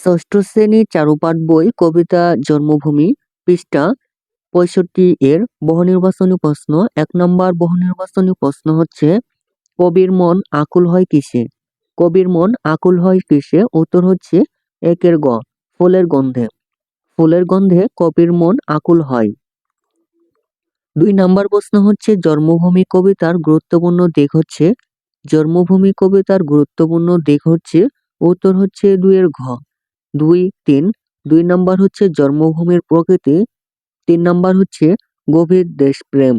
ষষ্ঠ শ্রেণি চারুপাঠ বই কবিতা জন্মভূমি পৃষ্ঠা পঁয়ষট্টি এর বহুনির্বাচনী প্রশ্ন। এক নম্বর বহুনির্বাচনী প্রশ্ন হচ্ছে, কবির মন আকুল হয় কিসে? কবির মন আকুল হয় কিসে? উত্তর হচ্ছে, একের গ, ফুলের গন্ধে। ফুলের গন্ধে কবির মন আকুল হয়। দুই নাম্বার প্রশ্ন হচ্ছে, জন্মভূমি কবিতার গুরুত্বপূর্ণ দিক হচ্ছে, জন্মভূমি কবিতার গুরুত্বপূর্ণ দিক হচ্ছে, উত্তর হচ্ছে দুইয়ের ঘ। দুই, তিন। দুই নাম্বার হচ্ছে জন্মভূমির প্রকৃতি। তিন নাম্বার হচ্ছে গভীর দেশপ্রেম।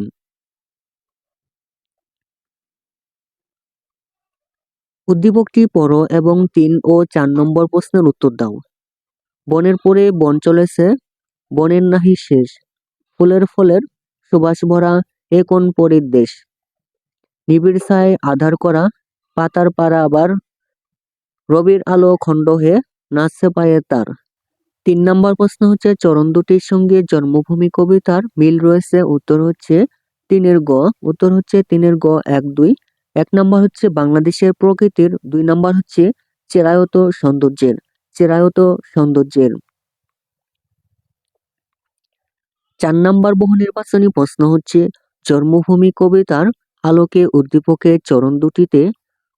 উদ্দীপকটি পড়ো এবং তিন ও চার নম্বর প্রশ্নের উত্তর দাও। বনের পরে বন চলেছে, বনের নাহি শেষ। ফুলের ফলের সুবাস ভরা এ কোন পরীর দেশ? নিবিড় ছায় আধার করা, পাতার পাড়া আবার রবির আলো খণ্ড হয়ে নাচছে পায়ে তার তিন নম্বর প্রশ্ন হচ্ছে, চরণ দুটির সঙ্গে জন্মভূমি কবিতার মিল রয়েছে। উত্তর হচ্ছে তিনের গ। উত্তর হচ্ছে তিনের গ, এক, দুই। এক নম্বর হচ্ছে বাংলাদেশের প্রকৃতির। দুই নম্বর হচ্ছে চেরায়ত সৌন্দর্যের। চেরায়ত সৌন্দর্যের। চার নম্বর বহু নির্বাচনী প্রশ্ন হচ্ছে, জন্মভূমি কবিতার আলোকে উদ্দীপকের চরণ দুটিতে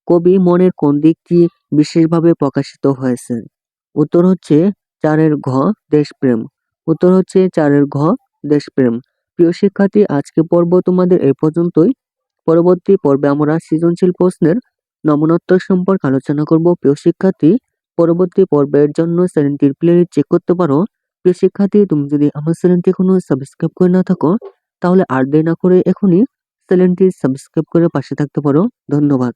কবি মনের কোন দিকটি বিশেষভাবে প্রকাশিত হয়েছে? উত্তর হচ্ছে চারের ঘ, দেশপ্রেম। উত্তর হচ্ছে চারের ঘ, দেশপ্রেম। প্রিয় শিক্ষার্থী, আজকে পর্ব তোমাদের এই পর্যন্তই। পরবর্তী পর্বে আমরা সৃজনশীল প্রশ্নের নমনোত্তর সম্পর্কে আলোচনা করব। প্রিয় শিক্ষার্থী, পরবর্তী পর্বের জন্য চ্যানেলটির প্লে চেক করতে পারো। প্রিয় শিক্ষার্থী, তুমি যদি আমার চ্যানেলটি এখনও সাবস্ক্রাইব করে না থাকো, তাহলে আর দেরি না করে এখনই চ্যানেলটি সাবস্ক্রাইব করে পাশে থাকতে পারো। ধন্যবাদ।